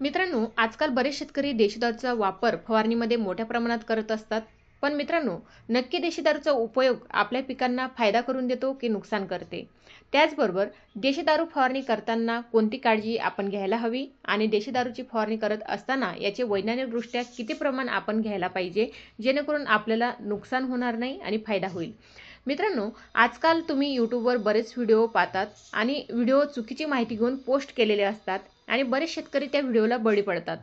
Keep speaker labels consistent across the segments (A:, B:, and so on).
A: मित्रांनो आजकाल बरेच शेतकरी देशी दारूचा वापर फवारणीमध्ये मोठ्या प्रमाणात करत असतात. पण मित्रांनो नक्की देशी दारूचा उपयोग आपल्या पिकांना फायदा करून देतो की नुकसान करते? त्याचबरोबर देशी दारू फवारणी करताना कोणती काळजी आपण घ्यायला हवी आणि देशी दारूची फवारणी करत असताना याचे वैज्ञानिकदृष्ट्या किती प्रमाण आपण घ्यायला पाहिजे जेणेकरून आपल्याला नुकसान होणार नाही आणि फायदा होईल? मित्रांनो आजकाल तुम्ही यूट्यूबवर बरेच व्हिडिओ पाहतात आणि व्हिडिओ चुकीची माहिती घेऊन पोस्ट केलेले असतात. आणि बरेच शेतकरी त्या व्हिडिओला बळी पडतात.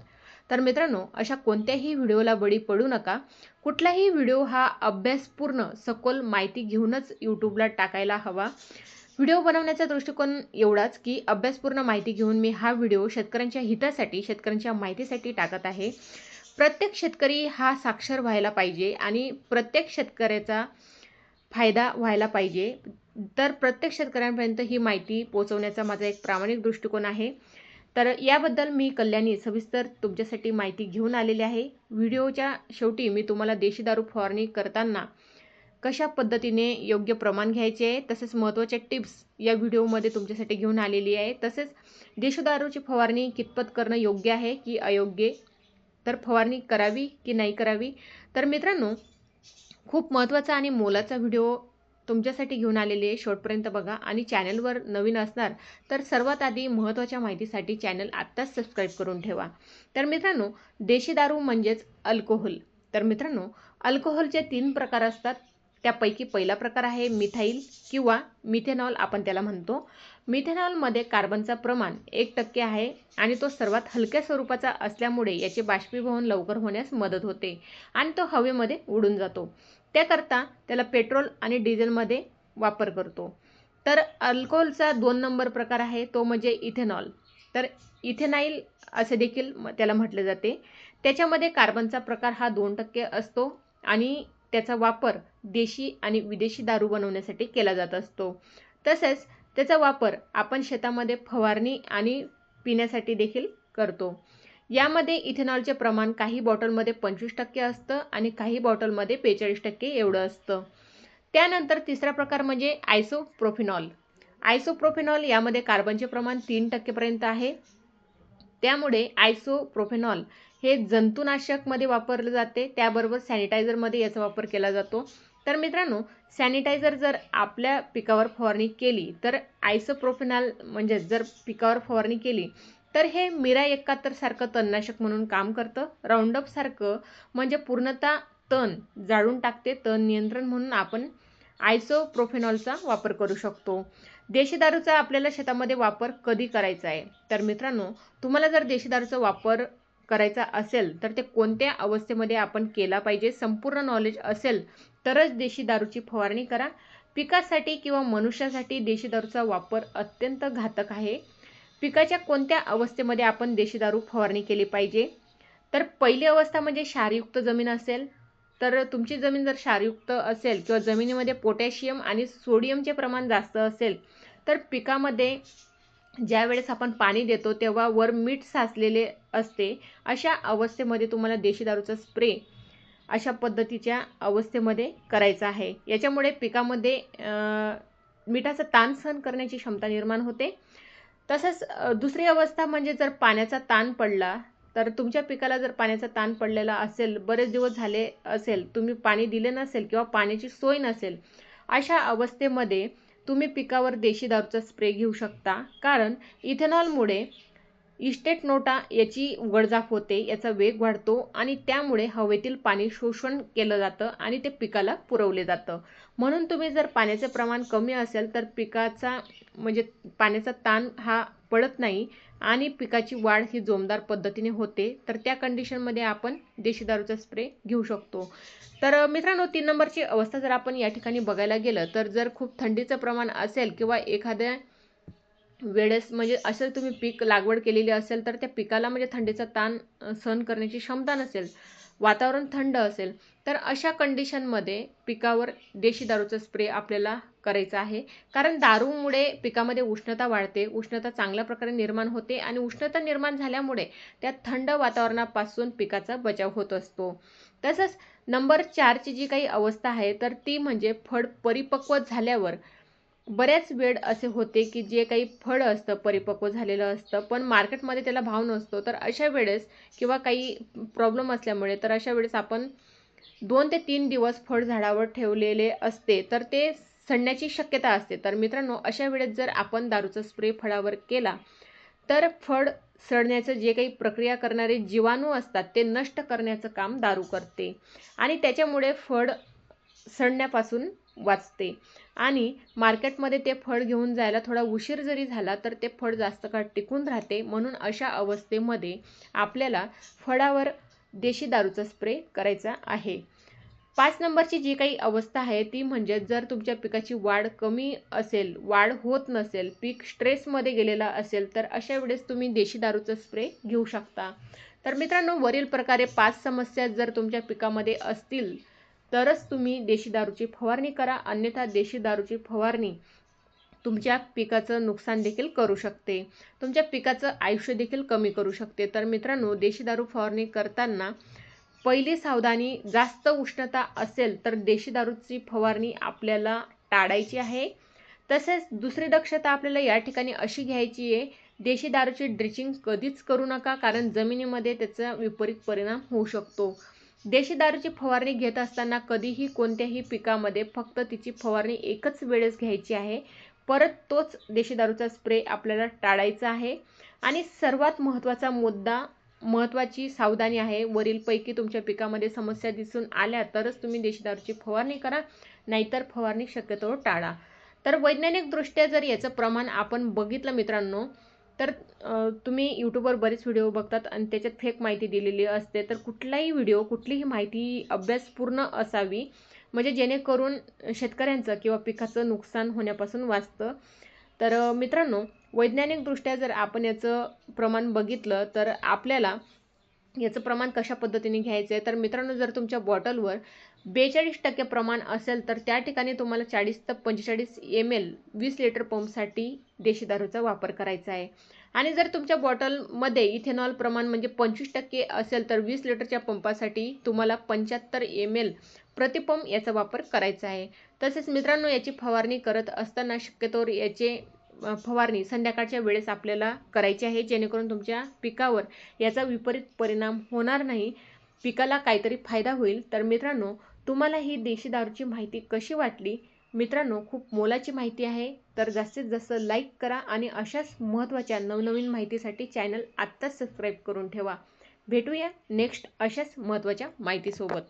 A: तर मित्रांनो अशा कोणत्याही व्हिडिओला बळी पडू नका. कुठलाही व्हिडिओ हा अभ्यासपूर्ण सखोल माहिती घेऊनच यूट्यूबला टाकायला हवा. व्हिडिओ बनवण्याचा दृष्टिकोन एवढाच की अभ्यासपूर्ण माहिती घेऊन मी हा व्हिडिओ शेतकऱ्यांच्या हितासाठी शेतकऱ्यांच्या माहितीसाठी टाकत आहे. प्रत्येक शेतकरी हा साक्षर व्हायला पाहिजे आणि प्रत्येक शेतकऱ्याचा फायदा व्हायला पाहिजे. तर प्रत्येक शेतकऱ्यांपर्यंत ही माहिती पोहोचवण्याचा माझा एक प्रामाणिक दृष्टिकोन आहे. तर याबद्दल मी कल्याणी सविस्तर तुमच्यासाठी माहिती घेऊन आलेली आहे. व्हिडिओच्या शेवटी मी तुम्हाला देशी दारू फवारणी करताना कशा पद्धतीने योग्य प्रमाण घ्यायचे आहे तसेच महत्त्वाच्या टिप्स या व्हिडिओमध्ये तुमच्यासाठी घेऊन आलेली आहे. तसेच देशदारूची फवारणी कितपत करणं योग्य आहे की अयोग्य? तर फवारणी करावी की नाही करावी? तर मित्रांनो खूप महत्त्वाचा आणि मोलाचा व्हिडिओ तुमच्यासाठी घेऊन आलेले शेवटपर्यंत बघा. आणि चॅनलवर नवीन असणार तर सर्वात आधी महत्त्वाच्या माहितीसाठी चॅनल आत्ताच सबस्क्राईब करून ठेवा. तर मित्रांनो देशी दारू म्हणजेच अल्कोहोल. तर मित्रांनो अल्कोहोलचे तीन प्रकार असतात. त्यापैकी पहिला प्रकार आहे मिथाईल किंवा मिथेनॉल आपण त्याला म्हणतो. मिथेनॉलमध्ये कार्बनचा प्रमाण एक टक्के आहे आणि तो सर्वात हलक्या स्वरूपाचा असल्यामुळे याचे बाष्पीभवन लवकर होण्यास मदत होते आणि तो हवेमध्ये उडून जातो. त्याकरता त्याला पेट्रोल आणि डिझेलमध्ये वापर करतो. तर अल्कोहोलचा दोन नंबर प्रकार आहे तो म्हणजे इथेनॉल. तर इथेनाईल असे देखील त्याला म्हटले जाते. त्याच्यामध्ये कार्बनचा प्रकार हा दोन टक्के असतो आणि त्याचा वापर देशी आणि विदेशी दारू बनवण्यासाठी केला जात असतो. तसेच त्याचा वापर आपण शेतामध्ये फवारणी आणि पिण्यासाठी देखील करतो. यामध्ये इथेनॉलचे प्रमाण काही बॉटलमध्ये पंचवीस टक्के असतं आणि काही बॉटलमध्ये बेचाळीस टक्के एवढं असतं. त्यानंतर तिसरा प्रकार म्हणजे आयसोप्रोफिनॉल. आयसोप्रोफिनॉल यामध्ये कार्बनचे प्रमाण तीन टक्केपर्यंत आहे. त्यामुळे आयसोप्रोफेनॉल हे जंतुनाशकमध्ये वापरले जाते. त्याबरोबर सॅनिटायझरमध्ये याचा वापर केला जातो. तर मित्रांनो सॅनिटायझर जर आपल्या पिकावर फवारणी केली तर आयसोप्रोफेनॉल म्हणजे जर पिकावर फवारणी केली तर हे मिरा एकाहत्तरसारखं तणनाशक म्हणून काम करतं. सारखं म्हणजे पूर्णतः तण जाळून टाकते तण नियंत्रण म्हणून आपण आयसोप्रोफेनॉलचा वापर करू शकतो. देशी दारूचा आपल्याला शेतामध्ये वापर कधी करायचा आहे? तर मित्रांनो तुम्हाला जर देशी दारूचा वापर करायचा असेल तर ते कोणत्या अवस्थेमध्ये आपण केला पाहिजे? संपूर्ण नॉलेज असेल तरच देशी दारूची फवारणी करा. पिकासाठी किंवा मनुष्यासाठी देशी दारूचा वापर अत्यंत घातक आहे. पिकाच्या कोणत्या अवस्थेमध्ये आपण देशी दारू फवारणी केली पाहिजे? तर पहिली अवस्था म्हणजे क्षारयुक्त जमीन असेल. तर तुमची जमीन जर क्षारयुक्त असेल किंवा जमिनीमध्ये पोटॅशियम आणि सोडियमचे प्रमाण जास्त असेल तर पिकामध्ये ज्या वेळेस आपण पाणी देतो तेव्हा वर मीठ साचलेले असते. अशा अवस्थेमध्ये तुम्हाला देशी दारूचा स्प्रे अशा पद्धतीच्या अवस्थेमध्ये करायचा आहे. याच्यामुळे पिकामध्ये मिठाचा ताण सहन करण्याची क्षमता निर्माण होते. तसंच दुसरी अवस्था म्हणजे जर पाण्याचा ताण पडला तर तुमच्या पिकाला जर पाण्याचा ताण पडलेला असेल बरेच दिवस झाले असेल तुम्ही पाणी दिले नसेल किंवा पाण्याची सोय नसेल अशा अवस्थेमध्ये तुम्ही पिकावर देशी दारूचा स्प्रे घेऊ शकता. कारण इथेनॉलमुळे इस्टेट नोटा याची उघडझाप होते याचा वेग वाढतो आणि त्यामुळे हवेतील पाणी शोषण केलं जातं आणि ते पिकाला पुरवले जातं. म्हणून तुम्ही जर पाण्याचे प्रमाण कमी असेल तर पिकाचा म्हणजे पाण्याचा ताण हा पडत नाही आणि पिकाची वाढ ही जोमदार पद्धतीने होते तर त्या कंडिशनमध्ये आपण देशी दारूचा स्प्रे घेऊ शकतो. तर मित्रांनो तीन नंबरची अवस्था जर आपण या ठिकाणी बघायला गेलं तर जर खूप थंडीचं प्रमाण असेल किंवा एखाद्या वेळेस म्हणजे असं तुम्ही पीक लागवड केलेली असेल तर त्या पिकाला म्हणजे थंडीचा ताण सहन करण्याची क्षमता नसेल वातावरण थंड असेल तर अशा कंडिशनमध्ये पिकावर देशी दारूचा स्प्रे आपल्याला करायचा आहे. कारण दारूमुळे पिकामध्ये उष्णता वाढते उष्णता चांगल्या प्रकारे निर्माण होते आणि उष्णता निर्माण झाल्यामुळे त्या थंड वातावरणापासून पिकाचा बचाव होत असतो. तसंच नंबर चारची जी काही अवस्था आहे तर ती म्हणजे फळ परिपक्व झाल्यावर बऱ्याच वेळ असे होते की जे काही फळ असतं परिपक्व झालेलं असतं पण मार्केटमध्ये त्याला भाव नसतो. तर अशा वेळेस किंवा काही प्रॉब्लेम असल्यामुळे तर अशा वेळेस आपण दोन ते तीन दिवस फळ झाडावर ठेवलेले असते तर ते सडण्याची शक्यता असते. तर मित्रांनो अशा वेळेस जर आपण दारूचा स्प्रे फळावर केला तर फळ सडण्याचं जे काही प्रक्रिया करणारे जीवाणू असतात ते नष्ट करण्याचं काम दारू करते. आणि त्याच्यामुळे फळ सडण्यापासून वाचते. आणि मार्केटमध्ये ते फळ घेऊन जायला थोडा उशीर जरी झाला तर ते फळ जास्त काळ टिकून राहते. म्हणून अशा अवस्थेमध्ये आपल्याला फळावर देशी दारूचा स्प्रे करायचा आहे. पाच नंबरची जी काही अवस्था आहे ती म्हणजे जर तुमच्या पिकाची वाढ कमी असेल वाढ होत नसेल पीक स्ट्रेसमध्ये गेलेला असेल तर अशा वेळेस तुम्ही देशी दारूचा स्प्रे घेऊ शकता. तर मित्रांनो वरील प्रकारे पाच समस्या जर तुमच्या पिकामध्ये असतील तरच तुम्ही देशी दारूची फवारणी करा. अन्यथा देशी दारूची फवारणी तुमच्या पिकाचं नुकसान देखील करू शकते. तुमच्या पिकाचं आयुष्य देखील कमी करू शकते. तर मित्रांनो देशी दारू फवारणी करताना पहिली सावधानी जास्त उष्णता असेल तर देशी दारूची फवारणी आपल्याला टाळायची आहे. तसेच दुसरी दक्षता आपल्याला या ठिकाणी अशी घ्यायची आहे देशी दारूची ड्रिचिंग कधीच करू नका कारण जमिनीमध्ये त्याचा विपरीत परिणाम होऊ शकतो. देशी दारूची फवारणी घेत असताना कधीही कोणत्याही पिकामध्ये फक्त तिची फवारणी एकच वेळेस घ्यायची आहे. परत तोच देशी दारूचा स्प्रे आपल्याला टाळायचा आहे. आणि सर्वात महत्त्वाचा मुद्दा महत्त्वाची सावधानी आहे. वरीलपैकी तुमच्या पिकामध्ये समस्या दिसून आल्या तरच तुम्ही देशी दारूची फवारणी करा नाहीतर फवारणी शक्यतो टाळा. तर वैज्ञानिकदृष्ट्या जर याचं प्रमाण आपण बघितलं मित्रांनो तर तुम्ही यूट्यूबवर बरेच व्हिडिओ बघतात आणि त्याच्यात फेक माहिती दिलेली असते. तर कुठलाही व्हिडिओ कुठलीही माहिती अभ्यासपूर्ण असावी म्हणजे जेणेकरून शेतकऱ्यांचं किंवा पिकाचं नुकसान होण्यापासून वाचतं. तर मित्रांनो वैज्ञानिकदृष्ट्या जर आपण याचं प्रमाण बघितलं तर आपल्याला याचं प्रमाण कशा पद्धतीने घ्यायचं आहे? तर मित्रांनो जर तुमच्या बॉटलवर बेचाळीस टक्के प्रमाण असेल तर त्या ठिकाणी तुम्हाला चाळीस ते पंचेचाळीस एम एल वीस लिटर पंपसाठी देशी दारूचा वापर करायचा आहे. आणि जर तुमच्या बॉटलमध्ये इथेनॉल प्रमाण म्हणजे पंचवीस टक्के असेल तर वीस लिटरच्या पंपासाठी तुम्हाला पंच्याहत्तर एम एल प्रतिपंप याचा वापर करायचा आहे. तसेच मित्रांनो याची फवारणी करत असताना शक्यतोवर याचे फवारणी संध्याकाळच्या वेळेस आपल्याला करायची आहे जेणेकरून तुमच्या पिकावर याचा विपरीत परिणाम होणार नाही. पिकाला काहीतरी फायदा होईल. तर मित्रांनो तुम्हाला ही देशी दारूची माहिती कशी वाटली? मित्रांनो खूप मोलाची माहिती आहे. तर जास्तीत जास्त लाईक करा आणि अशाच महत्त्वाच्या नवनवीन माहितीसाठी चॅनल आत्ताच सबस्क्राईब करून ठेवा. भेटूया नेक्स्ट अशाच महत्त्वाच्या माहितीसोबत.